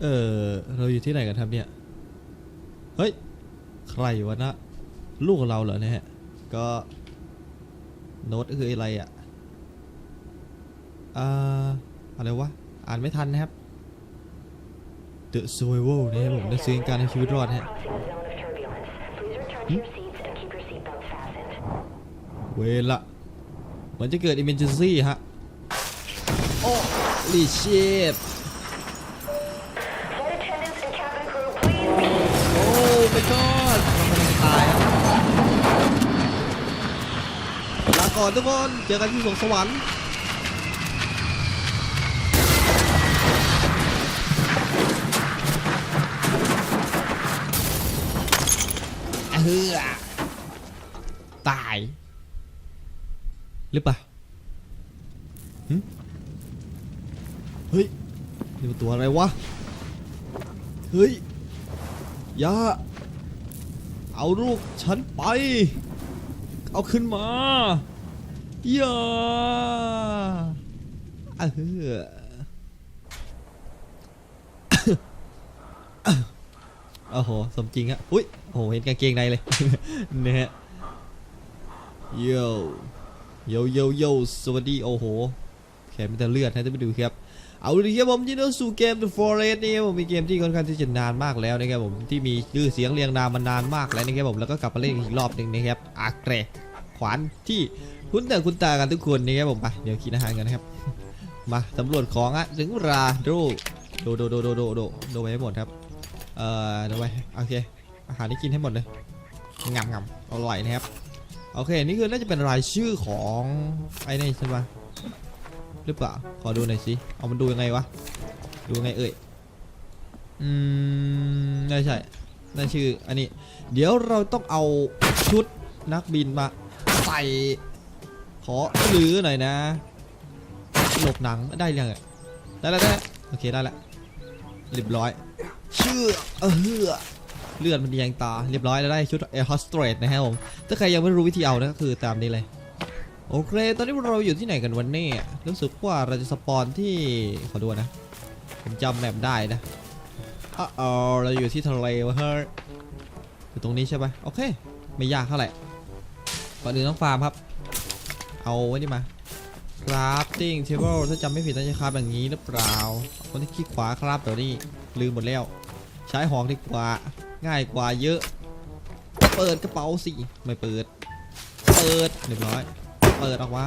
เออ เราอยู่ที่ไหนกันครับเนี่ย เฮ้ย ใครวะนะ ลูกเราเหรอเนี่ยก็ โน้ตคืออะไรอะอ่าอะไรวะ อ่านไม่ทันนะครับ The Survival นะครับผมหนังสือการเอาชีวิตรอดฮะ Crossing a zone of turbulence. Please return to your seats and keep your seatbelts fastened. เวรละเหมือนจะเกิด emergency ฮะ โอ้ลีชิต ก่อนทุกคน เจอกันที่สวงสวรรค์เฮือตาย หรือเปล่าเฮ้ยนี่มันตัวอะไรวะ เฮ้ยอย่าเอาลูกฉันไป เอาขึ้นมา อย่าเออโอ้โห สมจริงอะอุ้ย โอ้โห เห็นกางเกงในเลยเนี่ยฮะโยโยโยโยสวัสดี โอ้โห แขนมีแต่เลือดนะจะไปดูครับ เอาดีครับผมยินดีต้อนรับสู่เกม The Forest นี่ครับผมมีเกมที่ค่อนข้างที่จะนานมากแล้วนะครับผม ที่มีชื่อเสียงเรียงนามมานานมากแล้วนะครับผม แล้วก็กลับมาเล่นอีกรอบหนึ่งนะครับอาเกรขวานที่ คุณแต่คุณตากันทุกคนนี่ครับผมไปเดี๋ยวกินอาหารกันนะครับ มาสำรวจของอะถึงราดูโดโดโดโดโดโดโดไปให้หมดครับ เอ่อโดไปโอเค อาหารที่กินให้หมดเลยงามงามอร่อยนะครับ โอเค นี่คือน่าจะเป็นรายชื่อของไอ้นี่ใช่ไหมหรือเปล่า ขอดูหน่อยสิ เอามันดูยังไงวะ ดูยังไงเอ่ย อืมไม่ใช่นั่นชื่อ อันนี้ เดี๋ยวเราต้องเอาชุดนักบินมาใส่ ขอหรือหน่อยนะ หลบหนังได้ยังไงได้แล้วได้โอเคได้แล้วเรียบร้อย เชื่อเออเลือดมันแยงตาเรียบร้อยแล้วได้ชุดแอร์ฮอสเตรสนะครับผมถ้าใครยังไม่รู้วิธีเอานะก็คือตามนี้เลยโอเค ตอนนี้เราอยู่ที่ไหนกันวันนี้รู้สึกว่าเราจะสปอนที่ขอดูนะ ผมจำแมปได้นะอ๋ออเราอยู่ที่ทะเลวะเฮ้ยอยู่ตรงนี้ใช่ปะโอเค ไม่ยากเท่าไหร่ก่อนอื่นต้องฟาร์มครับ เอาไว้นี่มา crafting table ถ้าจำไม่ผิดน่าจะคราฟอย่างนี้หรือเปล่า คนที่คลิกขวาครับเดี๋ยวนี้ลืมหมดแล้ว ใช้หองดีกว่า ง่ายกว่าเยอะ เปิดกระเป๋าสิ ไม่เปิด เปิดเรียบร้อย เปิดออกมา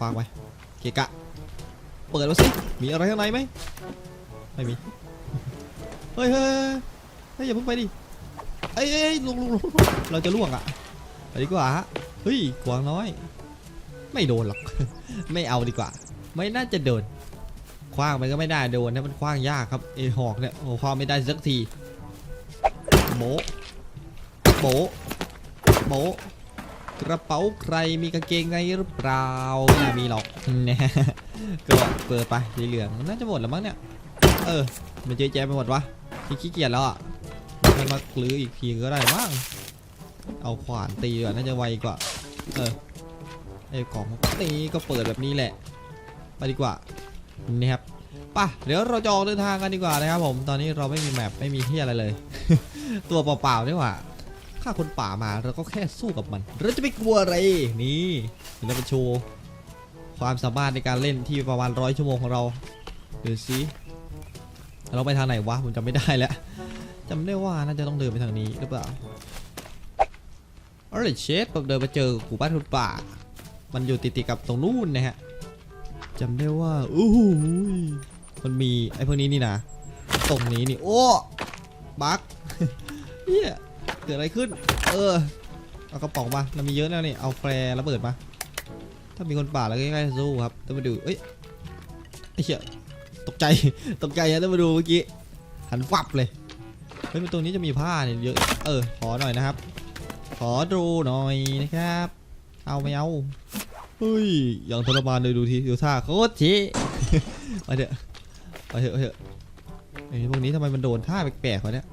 ฟังไปเกะกะ เปิดมาสิ มีอะไรข้างในไหมไม่มี เฮ้ยเฮ้ยเฮ้ยอย่าเพิ่งไปดิเอ้ยเอ้ยลงลงลงเราจะล่วงอะไปดีกว่าฮะ เฮ้ยกวางน้อย ไม่โดนหรอก ไม่เอาดีกว่า ไม่น่าจะโดนคว้างมันก็ไม่ได้โดนนะมันคว้างยากครับไอหอกเนี่ยโอ้คว้างไม่ได้สักทีโบโบโบกระเป๋าใครมีกางเกงในหรือเปล่าไม่มีหรอกเนี่ยก็เปิดไปสีเหลืองน่าจะหมดแล้วมั้งเนี่ย เออ มันเยอะแยะไปหมดวะที่ขี้เกียจแล้วอะมันมาคลื้ออีกทีก็ได้มั้ง เอาขวานตีดีกว่าน่าจะไวกว่า เออไอ้ของตีก็เปิดแบบนี้แหละ ไปดีกว่านี่ครับป่ะเดี๋ยวเราจะออกเดินทางกันดีกว่านะครับ ผมตอนนี้เราไม่มีแมปไม่มีที่อะไรเลย ตัวเปล่าๆนี่หว่าฆ่าคนป่ามาเราก็แค่สู้กับมันเราจะไม่กลัวอะไรนี่เดี๋ยวเราไปโชว์ความสามารถในการเล่นที่ประมาณร้อยชั่วโมงของเราเดูสิเราไปทางไหนวะผมจำไม่ได้แล้วจำได้ว่าน่าจะต้องเดินไปทางนี้หรือเปล่า ออร์เชสผมเดินไปเจอกูบ้านคนป่า มันอยู่ติดๆกับตรงนู้นนะฮะจำได้ว่าอู้หูมันมีไอ้พวกนี้นี่นะตรงนี้นี่โอ้บั๊กเฮียเกิดอะไรขึ้น เออเอากระป๋องมาเรามีเยอะแล้วนี่เอาแฟร์ระเบิดมา ถ้ามีคนป่าแล้วใกล้ๆสู้ครับต้องมาดูเอ้ยไอ้เชี่ยตกใจตกใจนะต้องมาดูเมื่อกี้หันฟับเลยเฮ้ยมันตรงนี้จะมีผ้าเนี่ยเยอะเออขอหน่อยนะครับ อดูหน่อยนะครับ เอาไม่เอาเฮ้ยอย่างทรมานเลยดูทีดูท่าโคตรทีไปเถอะไปเถอะไปเถอะไอ้พวกนี้ทำไมมันโดนท่าแปลกๆวะเนี่ย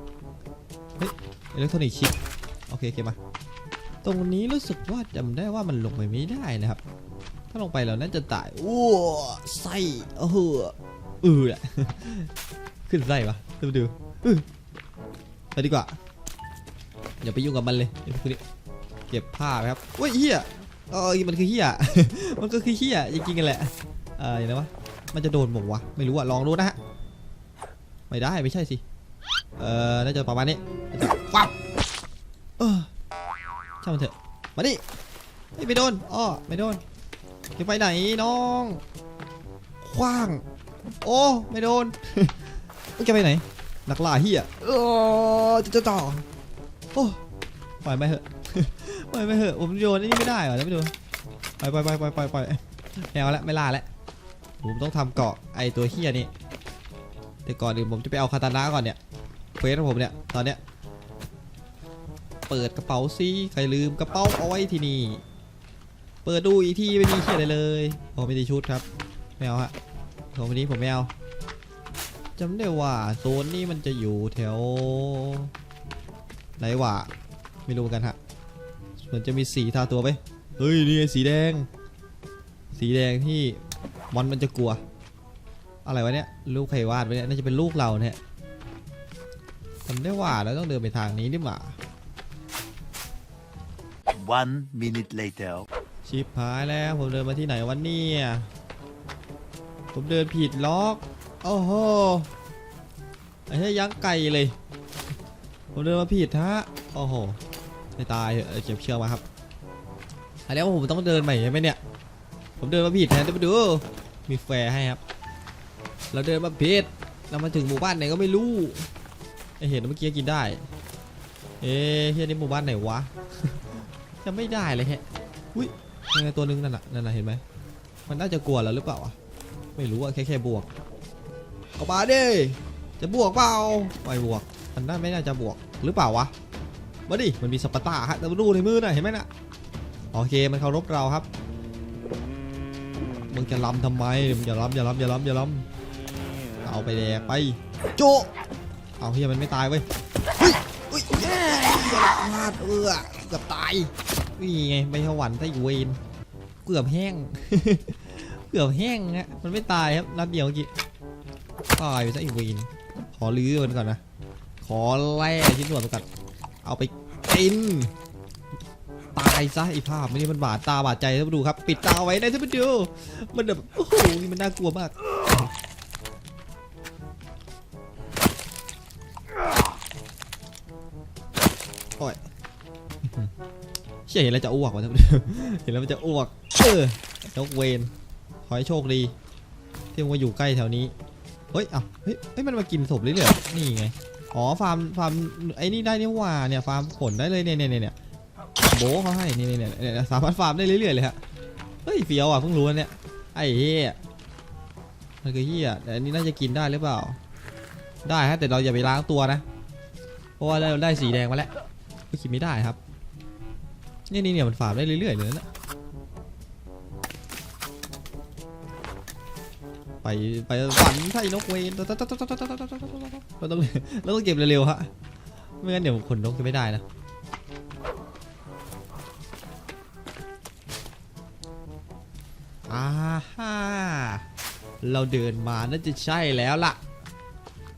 อิเล็กทรอนิกส์ชิปโอเคโอเคมาตรงนี้รู้สึกว่าจำได้ว่ามันลงไปไม่ได้นะครับ ถ้าลงไปเราน่าจะตายโอ้ไส้เออเออแหละขึ้นไส้ปะดูดูอื้อไปดีกว่า อย่าไปยุ่งกับมันเลยไอ้พวกนี้เก็บผ้าครับอุ้ยเฮียเออมันคือเฮียมันก็คือเฮียจริงๆกันแหละเอออย่างไรวะมันจะโดนบอกวะไม่รู้อะลองดูนะฮะไม่ได้ไม่ใช่สิเออน่าจะประมาณนี้ปั๊บเออช่างมันเถอะมาดิไม่โดนอ้อไม่โดนจะไปไหนน้องคว้าง โอ้ไม่โดนมึงจะไปไหนนักล่าเฮียเออจะจะต่อ โอ้ปล่อยไปเถอะปล่อยไปเถอะผมโยนนี่ไม่ได้เหรอแล้วไม่ดูไปไปไปไปไปไปแมวแล้วไม่ล่าแล้วผมต้องทำเกาะไอตัวเฮียนี่แต่ก่อนอื่นผมจะไปเอาคาตานะก่อนเนี่ยเควสของผมเนี่ยตอนเนี้ยเปิดกระเป๋าซิใครลืมกระเป๋าเอาไว้ที่นี่เปิดดูอีกที่ไม่มีเฮียอะไรเลยโอ้ไม่ได้ชุดครับไม่เอาฮะของวันนี้ผมไม่เอาจำได้ว่าโซนนี้มันจะอยู่แถว ไหนวะไม่รู้เหมือนกันฮะเหมันจะมีสีทาตัวไปเฮ้ยนี่ไงสีแดง สีแดงที่มอนมันจะกลัว อะไรวะเนี่ยลูกใครวาดไว้เนี่ยน่าจะเป็นลูกเราเนี่ยจำได้ว่าเราต้องเดินไปทางนี้ดิหว่า One minute later. ชิบหายแล้วผมเดินมาที่ไหนวันนี้ผมเดินผิดล็อก โอ้โหไอ้เหี้ยยักษ์ไก่เลย ผมเดินมาผิดฮะโอ้โหไม่ตายเจ็บเชือกมาครับอันนี้ว่าผมต้องเดินใหม่ใช่ไหมเนี่ย ผมเดินมาผิดแทนจะไปดู มีแฟร์ให้ครับ เราเดินมาผิดเรามาถึงหมู่บ้านไหนก็ไม่รู้เห็นเมื่อกี้กินได้ เอ๊ะเฮียนี่หมู่บ้านไหนวะ จะไม่ได้เลยแฮะ อุ้ยยังไงตัวนึงนั่นน่ะนั่นน่ะเห็นไหม มันน่าจะกลัวแล้วหรือเปล่าวะไม่รู้อะแค่แค่บวก เอามาดิ จะบวกเปล่าไม่บวก มันน่าไม่น่าจะบวกหรือเปล่าวะ มาดิ มันมีสปาร์ตาฮะแต่มาดูในมือหน่ะเห็นไหมนะโอเค มันเคารพเราครับ มึงจะล้ำทำไม มึงอย่าล้ำอย่าล้ำอย่าล้ำอย่าล้ำเอาไปแดกไป โจ เอาเฮียมันไม่ตายเว้ยเฮ้ยเฮ้ยแย่พลาดเออเกือบตายนี่ไงใบหวันไส้เวนเกือบแห้ง เกือบแห้งฮะมันไม่ตายครับนัดเดียวเมื่อกี้ตายไปซะอีกเวนขอลื้อมันก่อนนะ ขอแล่ชิ้นส่วนมันก่อนเอาไปกิน ตายซะไอีภาพไม่นี่มันบาดตาบาดใจท่านผู้ดูครับ ปิดตาไว้นะท่านผู้ดูมันแบบโอ้โหนี่มันน่ากลัวมากโอ้ยเชี่ยเห็นแล้วจะอ้วกว่ะท่านผู้ชมเห็นแล้วมันจะอ้วกเออนกเวนขอให้โชคดีที่มันมาอยู่ใกล้แถวนี้เฮ้ยอ้าเฮ้ยเฮ้ยมันมากินศพเรื่อยๆนี่ไง อ๋อฟาร์มฟาร์มไอ้นี่ได้นี่หว่าเนี่ยฟาร์มผลได้เลยเนี่ยเนี่ยเนี่ยโบเขาให้เนี่ยเนี่ยเนี่ยสามารถฟาร์มได้เรื่อยๆเลยฮะเฮ้ยเฟี้ยวอะเพิ่งรู้นเนี่ยไอ้เหี้ยมันคือเหี้ยแต่อันนี้น่าจะกินได้หรือเปล่า ได้ฮะแต่เราอย่าไปล้างตัวนะ เพราะว่าเราได้สีแดงมาแล้วก็กินไม่ได้ครับนี่นี่เนี่ยมันฟาร์มได้เรื่อยๆเลยนะ ไปไปฝันใส่นกเวนเราต้องเราต้องเก็บเร็วๆฮะไม่งั้นเดี๋ยวขนนกจะไม่ได้นะอ่าฮ่าเราเดินมาน่าจะใช่แล้วล่ะ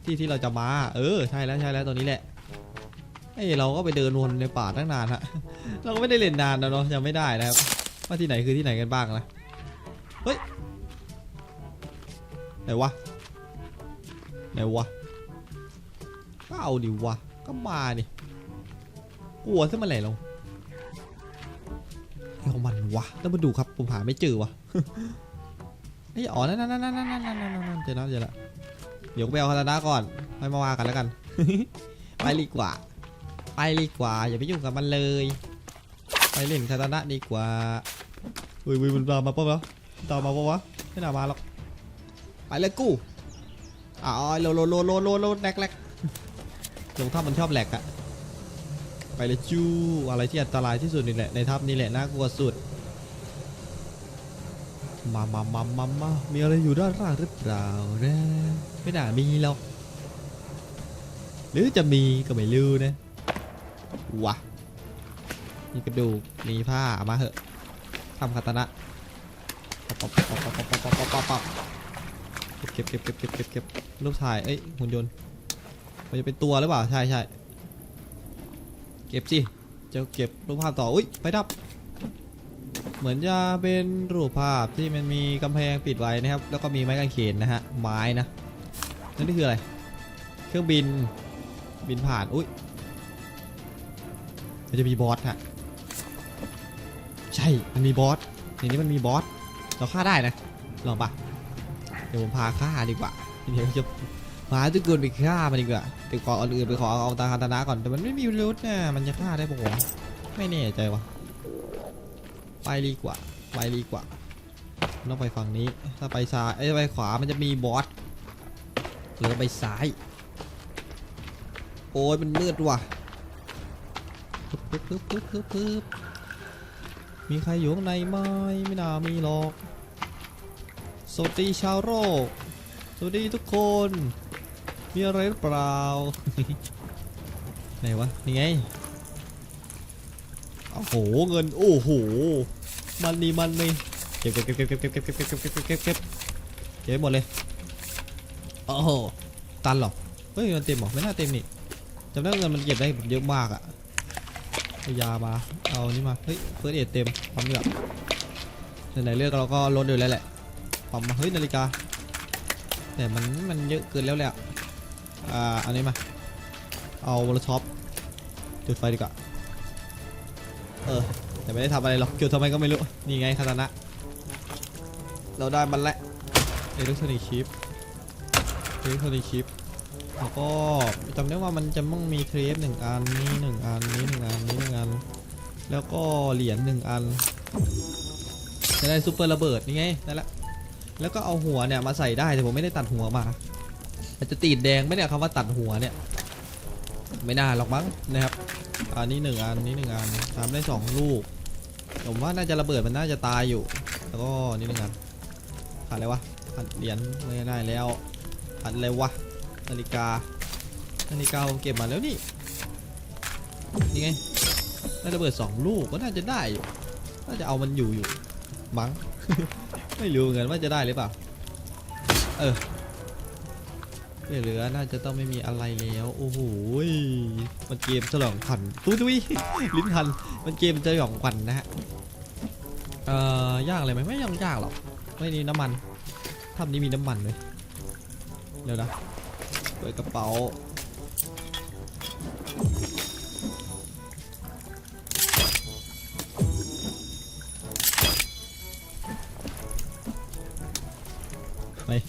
ที่ที่เราจะมา เออใช่แล้วใช่แล้วตัวนี้แหละเอ้ยเราก็ไปเดินวนในป่าตั้งนานฮะเราก็ไม่ได้เล่นนานนะเนาะยังไม่ได้นะครับว่าที่ไหนคือที่ไหนกันบ้างนะ ไหนวะไหนวะก็เอาดิวะก็มาดิกลัวซะมาไหนลงเของมันวะต้องมาดูครับผมหาไม่เจอวะไอ้อ๋อนั่นนั่นนั่นนั่นนั่นนั่นเจอแล้วเจอแล้วเดี๋ยวไปเอาคาตาก่อนไปมาว่ากันแล้วกัน ไปดีกว่า ไปดีกว่าอย่าไปยุ่งกับมันเลย ไปเล่นคาตาดีกว่าเฮ้ยมันตามมาปุ๊บแล้วตามมาปุ๊บวะไม่น่ามาหรอก ไปเลยกูอ๋อโลโลโลโลโลโลแลกแลกลงท่ามันชอบแหลกอะไปเลยจู้อะไรที่อันตรายที่สุดนี่แหละในทับนี่แหละน่ากลัวสุดมามามามามามีอะไรอยู่ด้านล่างหรือเปล่านะไม่น่ามีหรอกหรือจะมีก็ไม่รู้นะวะมีกระดูกมีผ้ามาเหอะทำคาตนะป๊อปป๊อปป๊อปป๊อปป๊อปป๊อปป๊อป ก็บเก็บเก็บเก็บเก็บเก็บรูปถ่าย เอ้ยหุ่นยนต์มันจะเป็นตัวหรือเปล่า ใช่ใช่เก็บสิจะเก็บรูปภาพต่อ อุ้ยไปดับ เหมือนจะเป็นรูปภาพที่มันมีกำแพงปิดไว้นะครับ แล้วก็มีไม้กางเขนนะฮะ ไม้นะนั่นนี่คืออะไร เครื่องบิน บินผ่าน อุ้ยมันจะมีบอสฮะ ใช่ มันมีบอสในนี้มันมีบอส เราฆ่าได้นะ ลองปะ เดี๋ยวผมพาฆ่าดีกว่าเดี๋ยวจะพาทุกคนไปฆ่ามันดีกว่าเดี๋ยวก่อนอื่นไปขอเอาตาคาตานะก่อนแต่มันไม่มีรุดนะมันจะฆ่าได้ปะวะไม่แน่ใจวะไปดีกว่าไปดีกว่าต้องไปฝั่งนี้ถ้าไปซ้ายเอ้ไปขวามันจะมีบอสหรือไปซ้าย โอ้ยมันมืดว่ะปึ๊บปึ๊บปึ๊บปึ๊บมีใครอยู่ข้างในไหมไม่น่ามีหรอก วัสดีชาวโลกสวัสดีทุกคน มีอะไรหรือเปล่า ไหนวะ นี่ไง โอ้โห เงิน โอ้โห มันนี่มันนี่เก็บเก็บเก็บเก็บเก็บเก็บเก็บเก็บเก็บเก็บเก็บเก็บเก็บเก็บหมดเลย โอ้โห ตันหรอ เฮ้ยมันเต็มหรอ ไม่น่าเต็มนี่จำได้เงินมันเก็บได้เยอะมากอะยามา เอานี่มา เฮ้ยเฟิร์สเอ็ดเต็มปั๊มดีกว่าไหนๆเลือกเราก็ลดอยู่แล้วแหละ ปั๊มมาเฮ้ยนาฬิกาแต่มันมันเยอะเกินแล้วแหละอ่าอันนี้มาเอาวอลช็อปจุดไฟดีกว่าเออแต่ไม่ได้ทำอะไรหรอกจุดทำไมก็ไม่รู้นี่ไงคาตานะเราได้มันแล้วเอเล็กทรอนิกชิปเอเล็กทรอนิกชิปแล้วก็จำได้ว่ามันจะต้องมีเทปหนึ่งอันนี้หนึ่งอันนี้หนึ่งอันนี้หนึ่งอัน แล้วก็เหรียญหนึ่งอันจะได้ซูเปอร์ระเบิดนี่ไงได้ละ แล้วก็เอาหัวเนี่ยมาใส่ได้แต่ผมไม่ได้ตัดหัวมามันจะติดแดงไหมเนี่ยคำว่าตัดหัวเนี่ยไม่น่าหรอกมั้งนะครับอันนี้หนึ่งอันนี้หนึ่งอันทำได้สองลูกผมว่าน่าจะระเบิดมันน่าจะตายอยู่ แล้วก็นี่หนึ่งอันขาดอะไรวะขาดเหรียญไม่ได้แล้วขาดอะไรวะนาฬิกานาฬิกาผมเก็บมาแล้วนี่นี่ไงได้ระเบิดสองลูกก็น่าจะได้อยู่น่าจะเอามันอยู่อยู่มั้ง ไม่รู้เหมือนกันว่าจะได้หรือเปล่า เออเหลือน่าจะต้องไม่มีอะไรแล้ว โอ้โห มันเกมฉลองขวัญตุ้ยตุ้ยลิ้นพัน มันเกมฉลองขวัญนะฮะ เอ่อยากเลยไหมไม่ยังยากหรอก ไม่มีน้ำมันทำนี้มีน้ำมันเลย เดี๋ยวนะเปิดกระเป๋า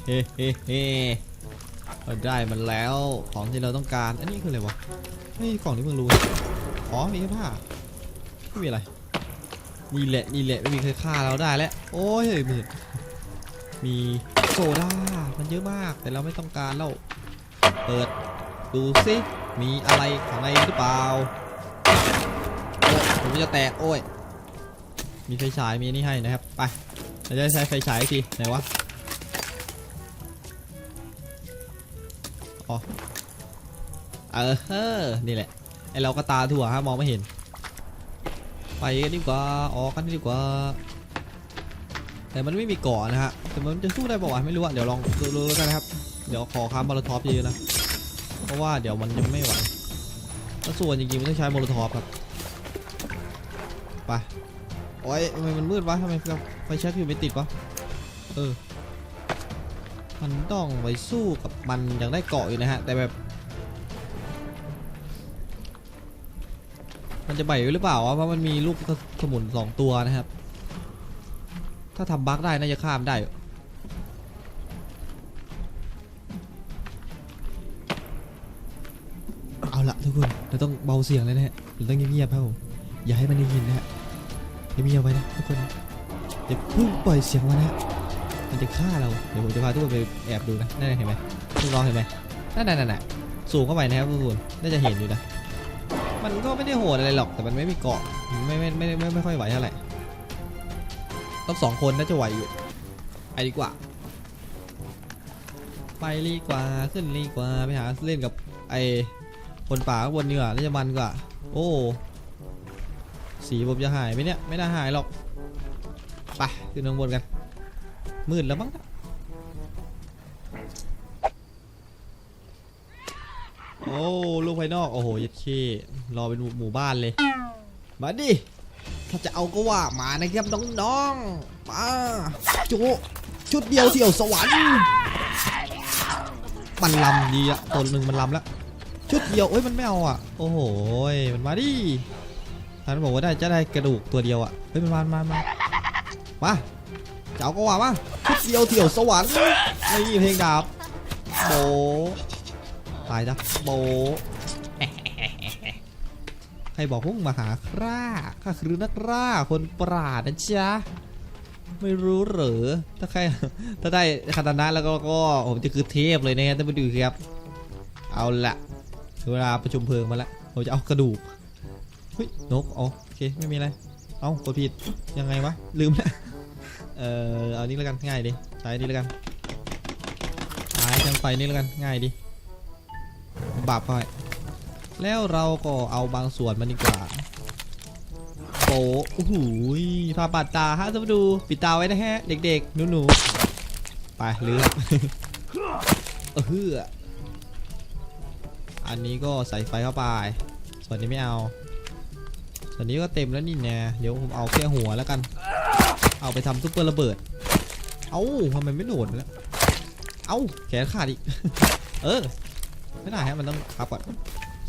เฮ้เฮ้เฮ้เราได้มันแล้วของที่เราต้องการ อันนี้คืออะไรวะเฮ้ยกล่องนี้เพิ่งรู้อ๋อมีแค่ผ้าไม่มีอะไรนี่แหละนี่แหละไม่มีใครฆ่าเราได้แล้วโอ้ยมีมีโซดามันเยอะมากแต่เราไม่ต้องการแล้วเปิดดูสิมีอะไรข้างในหรือเปล่าโอ้ผมจะแตกโอ้ยมีไฟฉายมีนี่ให้นะครับไปเราจะใช้ไฟฉายทีไหนวะ ออเฮ้อนี่แหละ ไอเราก็ตาถั่วฮะมองไม่เห็น ไปกันดีกว่า ออกกันดีกว่า แต่มันไม่มีก่อนะฮะ แต่มันจะสู้ได้ป่าวะไม่รู้อะเดี๋ยวลองดูๆกันนะครับ เดี๋ยวขอค้ามอลท็อปเยอะๆนะ เพราะว่าเดี๋ยวมันจะไม่ไหวถ้าส่วนจริงๆมันต้องใช้โมโลท็อปครับ ไป โอ้ยทำไมมันมืดวะทำไมไฟแช็กอยู่ไม่ติดวะ เออ มันต้องไปสู้กับมันอย่างได้เกาะอยู่นะฮะ แต่แบบ มันจะใบไวหรือเปล่าวะเพราะมันมีลูกสมุนสองตัวนะครับ ถ้าทำบั๊กได้น่าจะข้ามได้เอาละทุกคนเราต้องเบาเสียงเลยนะฮะเราต้องเงียบๆครับผมอย่าให้มันได้ยินนะฮะเงียบๆไว้นะทุกคนอย่าเพิ่งปล่อยเสียงมานะฮะ มันจะฆ่าเรา เดี๋ยวผมจะพาทุกคนไปแอบดูนะนั่นเห็นไหมทุกน้องเห็นไหมนั่นนั่นนั่นสูงเข้าไปนะครับทุกคนน่าจะเห็นอยู่นะ มันก็ไม่ได้โหดอะไรหรอก แต่มันไม่มีเกาะ ไม่ไม่ไม่ไม่ไม่ค่อยไหวเท่าไหร่ต้องสองคนน่าจะไหวอยู่ ไปดีกว่า ไปดีกว่า ขึ้นดีกว่า ไปหาเล่นกับไอคนป่าบนดีกว่าน่าจะมันกว่า โอ้ สีผมจะหายไหมเนี่ย ไม่น่าหายหรอก ไปขึ้นข้างบนกัน มืดแล้วมั้งโอ้ลูกภายนอก โอ้โหยัดเค้รอเป็นหมู่บ้านเลย มาดิ ถ้าจะเอาก็ว่ามานะครับน้องๆป้าจุชุดเดียวเสี่ยวสวรรค์มันลำดีอะตนหนึ่งมันลำแล้ว ชุดเดียวเอ้ยมันไม่เอาอะโอ้โหมันมาดิท่านบอกว่าได้จะได้กระดูกตัวเดียวอะเฮ้ยมันมามามามา เอาก็ว่ามาชุดเดียวเสี่ยวสวรรค์นี่เพลงดาบโบตายจ้ะโบใครบอกพวกมึงมาหาข้าข้าคือนักล่าคนปราดนะจ๊ะไม่รู้เหรอถ้าใครถ้าได้คาตานะแล้วก็ก็ผมจะคือเทพเลยนะฮะท่านผู้ดูครับ เอาละเวลาประชุมเพลิงมาแล้วผมจะเอากระดูกเฮ้ยนกอ๋อโอเคไม่มีอะไร เอากดผิดยังไงวะลืมแล้ว เออเอานี้แล้วกันง่ายดิใช้นี้แล้วกันใช้ช่างไฟนี่แล้วกันง่ายดิบาปไปแล้วเราก็เอาบางส่วนมันดีกว่าโปะโอ้โหยพาดตาฮะท่าดูปิดตาไว้นะฮะ เด็กๆหนูๆไปเลือกเออเฮืออันนี้ก็ใส่ไฟเข้าไป ส่วนนี้ไม่เอา ส่วนนี้ก็เต็มแล้วนี่แน่เดี๋ยวผมเอาแค่หัวแล้วกัน เอาไปทำซุปเปอร์ระเบิด เอ้าทำไมไม่โดดแล้ว เอ้าแขนขาดอีก เออ ไม่ได้ฮะมันต้องพับก่อน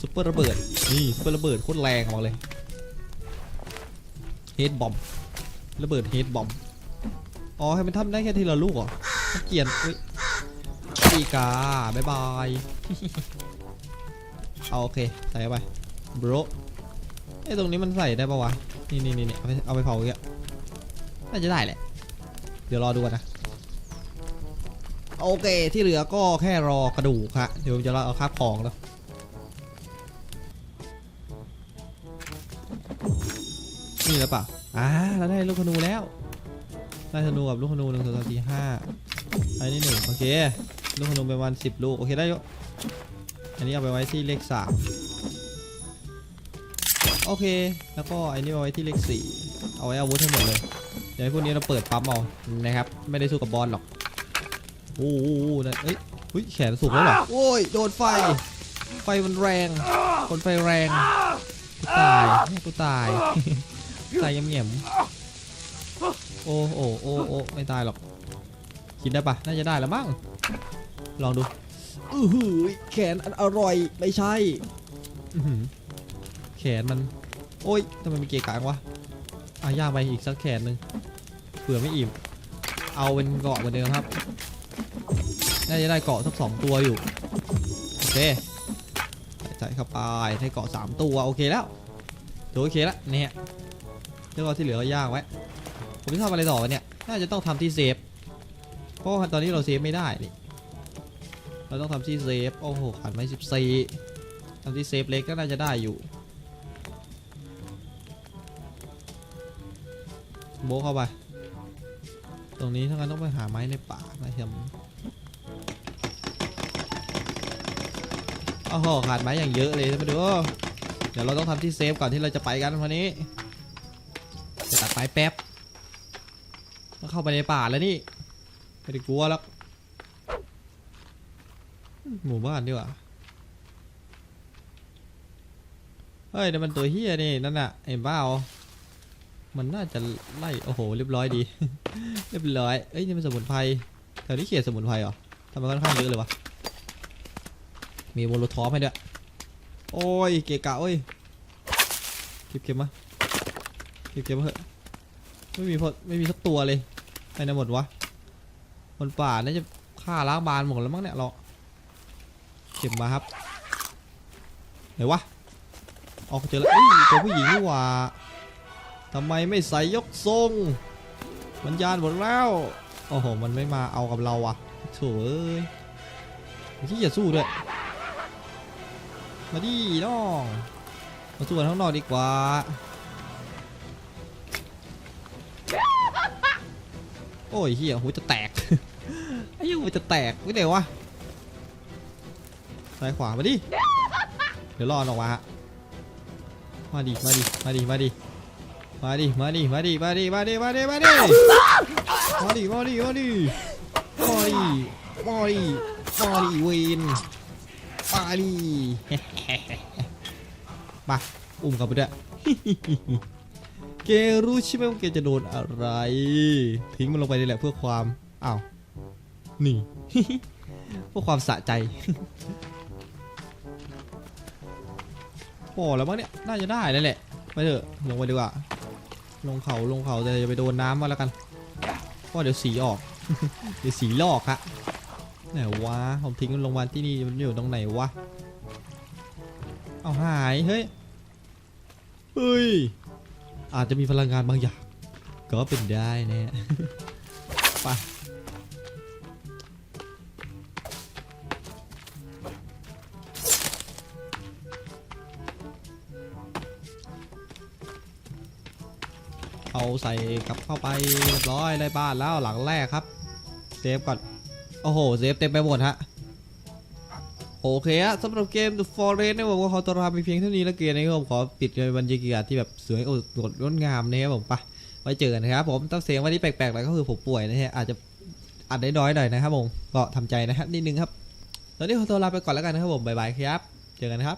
ซุปเปอร์ระเบิด นี่ซุปเปอร์ระเบิดโคตรแรงบอกเลยเฮดบอมระเบิดเฮดบอมอ๋อให้มันทำได้แค่ทีละลูกเหรอเกียดอุ้ยอีกาบายบายเอาโอเคใส่ไปบรไอ้ยตรงนี้มันใส่ได้ปะวะ นี่นี่นี่นี่เอาไปเอาไปเผาอีกอะ น่าจะได้แหละ เดี๋ยวรอดูกันนะ โอเคที่เหลือก็แค่รอกระดูกฮะเดี๋ยวจะรอเอาคาบของแล้วนี่แล้วเปล่าอ่าเราได้ลูกธนูแล้ว ได้ธนูกับลูกธนูหนึ่งสองสามสี่ห้าอันนี้หนึ่งโอเค ลูกธนูเป็นวันสิบลูก โอเคได้อยอันนี้เอาไปไว้ที่เลขสามโอเค แล้วก็อันนี้เอาไว้ที่เลขสี่เอาไว้อาวุธทั้งหมดเลย เดี๋ยวให้พวกนี้เราเปิดปั๊มเอานะครับ ไม่ได้สู้กับบอลหรอกโอ้โหนั่นเอ้ยเฮ้ยแขนสูงแล้วเหรอโอ้ยโดนไฟ ไฟมันแรงคนไฟแรงกูตายกูตายตายเงียบๆโอ้โอ้โอ้โอ้ไม่ตายหรอกกินได้ปะน่าจะได้แล้วมั้งลองดูอือหือแขนอันอร่อยไม่ใช่อื้อหือแขนมัน โอ้ยทำไมมันเกะกะจังวะ อะย่างไปอีกสักแขนหนึ่งเผื่อไม่อิ่ม เอาเป็นเกาะเหมือนเดิมครับ น่าจะได้เกาะสักสองตัวอยู่ โอเค ใส่เข้าไปได้เกาะสามตัวโอเคแล้วถือโอเคแล้วเนี่ยเรื่องที่เหลือก็ย่างไว้ ผมจะทำอะไรต่อวะเนี่ย น่าจะต้องทำที่เซฟ เพราะตอนนี้เราเซฟไม่ได้นี่ เราต้องทำที่เซฟ โอ้โหขาดไม้สิบสี่ทำที่เซฟเล็กก็น่าจะได้อยู่ โบเข้าไป ตรงนี้ถ้างั้นต้องไปหาไม้ในป่ามาทำโอ้โหขาดไม้อย่างเยอะเลยท่าดู เดี๋ยวเราต้องทำที่เซฟก่อนที่เราจะไปกันวันนี้ จะตัดไม้แป๊บต้องเข้าไปในป่าแล้วนี่ไม่ได้กลัวแล้วหมู่บ้านดีกว่าเฮ้ยนั่นมันตัวเฮียนี่นั่นน่ะเห็นเปล่า มันน่าจะไล่โอ้โหเรียบร้อยดี เรียบร้อยเอ้ยนี่มันสมุนไพรแถวนี้เขียนสมุนไพรเหรอทำไมค่อนข้างเยอะเลยวะมีโมโลทอฟให้ด้วยโอ้ยเกะกะโอ้ยเก็บเก็บมาเก็บเก็บมาเถอะไม่มีพอไม่มีสักตัวเลยไปไหนหมดวะคนป่าน่าจะฆ่าล้างบานหมดแล้วมั้งเนี่ยเราเก็บมาครับไหนวะออกเจอแล้วเอ้ยตัวผู้หญิงนี่หว่า ทำไมไม่ใส่ยกทรงมันยานหมดแล้วโอ้โหมันไม่มาเอากับเราอะโถเอ้ยที่จะสู้ด้วยมาดิน้องมาสู้กันข้างนอกดีกว่าโอ้ยเฮียหูจะแตกไอ้ยูจะแตกไม่เดี๋ยววะซ้ายขวามาดิเดี๋ยวรอมันออกมาฮะมาดิมาดิมาดิมาดิ มาดิมาดิ มาดิ มาดิ มาดิ มาดิ มาดิ มาดิ มาดิ มาดิ มาดิ มาดิ มาดิ มาดิเวนไปดิมาอุ้มกลับไปด้วยเกรู้ใช่ไหมว่าเกจะโดนอะไร ทิ้งมันลงไปนี่แหละเพื่อความ อ้าว นี่ เพื่อความสะใจพอแล้วมั้งเนี่ย น่าจะได้แล้วแหละ ไปเถอะ ลงไปดีกว่า ลงเขาลงเขาแต่อย่าไปโดนน้ำมาแล้วกันเพราะเดี๋ยวสีออก เดี๋ยวสีลอกฮะไหนวะผมทิ้งมันลงมาที่นี่มันอยู่ตรงไหนวะเอาหายเฮ้ยเฮ้ยอาจจะมีพลังงานบางอย่างก็เป็นได้นะฮะไป เอาใส่กลับเข้าไปเรียบร้อยได้บ้านแล้วหลังแรกครับเซฟก่อนโอ้โหเซฟเต็มไปหมดฮะโอเคฮะสำหรับเกม The Forest นี่ยผมก็ขอตัวลาไปเพียงเท่านี้แล้วเกมนี้ผมขอปิดในบรรยากาศที่แบบสวยโอดงดงดงามนะครับผมไปไว้เจอกันนะครับผมต้องเสียงวันนี้แปลกๆหน่อยก็คือผมป่วยนะฮะอาจจะอัดได้น้อยหน่อยนะครับผมก็ทำใจนะครับนิดนึงครับ ตอนนี้ขอตัวลาไปก่อนแล้วกันนะครับผมบ๊ายบายครับ เจอกันครับ